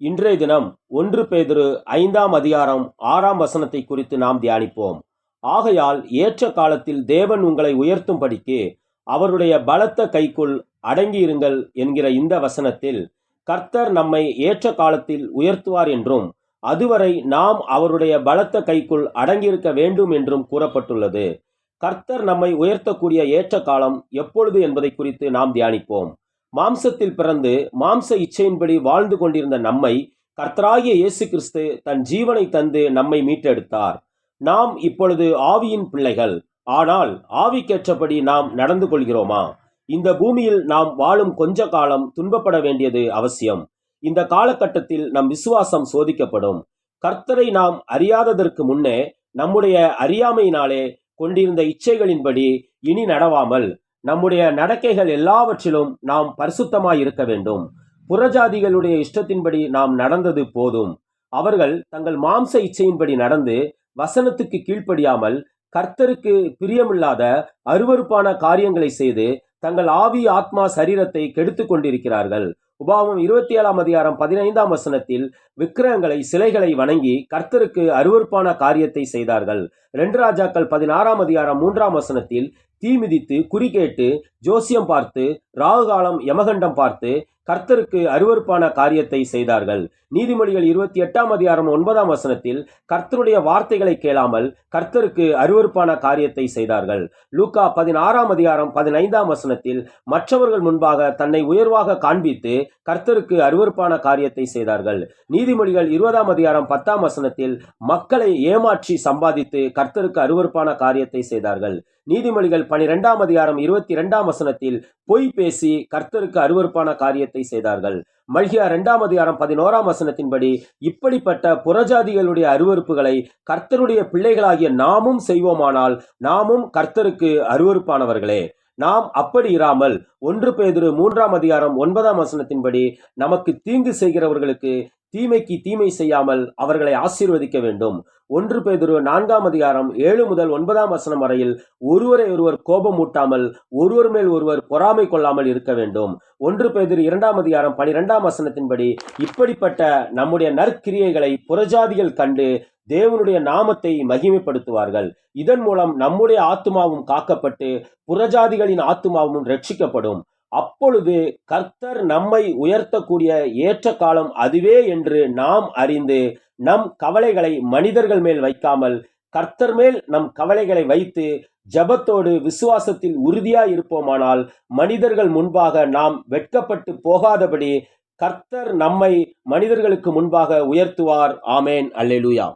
இன்றைய தினம் ஒன்று பேதிரு ஐந்தாம் அதிகாரம் ஆறாம் வசனத்தை குறித்து நாம் தியானிப்போம். ஆகையால் ஏற்ற காலத்தில் தேவன் உங்களை உயர்த்தும்படிக்கு அவருடைய பலத்த கைக்குள் அடங்கியிருங்கள் என்கிற இந்த வசனத்தில் கர்த்தர் நம்மை ஏற்ற காலத்தில் உயர்த்துவார் என்றும் அதுவரை நாம் அவருடைய பலத்த கைக்குள் அடங்கியிருக்க வேண்டும் என்றும் கூறப்பட்டுள்ளது. கர்த்தர் நம்மை உயர்த்தக்கூடிய ஏற்ற காலம் எப்பொழுது என்பதை குறித்து நாம் தியானிப்போம். மாம்சத்தில் பிறந்து மாம்ச இச்சையின்படி வாழ்ந்து கொண்டிருந்த நம்மை கர்த்தராகிய இயேசு கிறிஸ்து தன் ஜீவனை தந்து நம்மை மீட்டெடுத்தார். நாம் இப்பொழுது ஆவியின் பிள்ளைகள். ஆனால் ஆவிக்கேற்றபடி நாம் நடந்து கொள்கிறோமா? இந்த பூமியில் நாம் வாழும் கொஞ்ச காலம் துன்பப்பட வேண்டியது அவசியம். இந்த காலகட்டத்தில் நம் விசுவாசம் சோதிக்கப்படும். கர்த்தரை நாம் அறியாததற்கு முன்னே நம்முடைய அறியாமையினாலே கொண்டிருந்த இச்சைகளின்படி இனி நடவாமல் நம்முடைய நடக்கைகள் எல்லாவற்றிலும் நாம் பரிசுத்தமாய் இருக்க வேண்டும். புறஜாதிகளுடைய இஷ்டத்தின்படி நாம் நடந்தது போதும். அவர்கள் தங்கள் மாம்ச இச்சையின்படி நடந்து வசனத்துக்கு கீழ்ப்படியாமல் கர்த்தருக்கு பிரியமில்லாத அருவருப்பான காரியங்களை செய்து தங்கள் ஆவி ஆத்மா சரீரத்தை கெடுத்து கொண்டிருக்கிறார்கள். உபாவம் இருபத்தி ஏழாம் அதிகாரம் பதினைந்தாம் வசனத்தில் விக்கிரகங்களை சிலைகளை வணங்கி கர்த்தருக்கு அருவருப்பான காரியத்தை செய்தார்கள். ரெண்டு ராஜாக்கள் பதினாறாம் அதிகாரம் மூன்றாம் வசனத்தில் தீ மிதித்து குறி கேட்டு ஜோசியம் பார்த்து ராகுகாலம் யமகண்டம் பார்த்து கர்த்தருக்கு அருவருப்பான காரியத்தை செய்தார்கள். நீதிமொழிகள் இருபத்தி எட்டாம் அதிகாரம் ஒன்பதாம் வசனத்தில் கர்த்தருடைய வார்த்தைகளை கேளாமல் கர்த்தருக்கு அருவருப்பான காரியத்தை செய்தார்கள். லூக்கா பதினாறாம் அதிகாரம் பதினைந்தாம் வசனத்தில் மற்றவர்கள் முன்பாக தன்னை உயர்வாக காண்பித்து கர்த்தருக்கு அருவருப்பான காரியத்தை செய்தார்கள். நீதிமொழிகள் இருபதாம் அதிகாரம் பத்தாம் வசனத்தில் மக்களை ஏமாற்றி சம்பாதித்து கர்த்தருக்கு அருவருப்பான காரியத்தை செய்தார்கள். நீதிமொழிகள் பனிரெண்டாம் அதிகாரம் இருபத்தி இரண்டாம் வசனத்தில் பொய் பேசி கர்த்தருக்கு அருவருப்பான காரியத்தை செய்தார்கள். மல்கியா இரண்டாம் அதிகாரம் பதினோராம் வசனத்தின்படி இப்படிப்பட்ட புறஜாதிகளுடைய அருவருப்புகளை கர்த்தருடைய பிள்ளைகளாகிய நாமும் செய்வோமானால் நாமும் கர்த்தருக்கு அருவருப்பானவர்களே. நாம் அப்படி இராமல் ஒன்று பேதிரு மூன்றாம் அதிகாரம் ஒன்பதாம் வசனத்தின்படி நமக்கு தீங்கு செய்கிறவர்களுக்கு தீமைக்கு தீமை செய்யாமல் அவர்களை ஆசீர்வதிக்க வேண்டும். ஒன்று பேதுரு நான்காம் அதிகாரம் ஏழு முதல் ஒன்பதாம் வசனம் வரையில் ஒருவரை ஒருவர் கோபம் ஊட்டாமல் ஒருவர் மேல் ஒருவர் பொறாமை கொள்ளாமல் இருக்க வேண்டும். ஒன்று பேதுரு இரண்டாம் அதிகாரம் பனிரெண்டாம் வசனத்தின்படி இப்படிப்பட்ட நம்முடைய நற்கிரியைகளை புறஜாதிகள் கண்டு தேவனுடைய நாமத்தை மகிமைப்படுத்துவார்கள். இதன் மூலம் நம்முடைய ஆத்துமாவும் காக்கப்பட்டு புறஜாதிகளின் ஆத்துமாவும் ரட்சிக்கப்படும். அப்பொழுது கர்த்தர் நம்மை உயர்த்தக்கூடிய ஏற்ற காலம் அதுவே என்று நாம் அறிந்து நம் கவலைகளை மனிதர்கள் மேல் வைக்காமல் கர்த்தர் மேல் நம் கவலைகளை வைத்து ஜபத்தோடு விசுவாசத்தில் உறுதியாய் இருப்போமானால் மனிதர்கள் முன்பாக நாம் வெட்கப்பட்டு போகாதபடி கர்த்தர் நம்மை மனிதர்களுக்கு முன்பாக உயர்த்துவார். ஆமேன். அல்லேலூயா.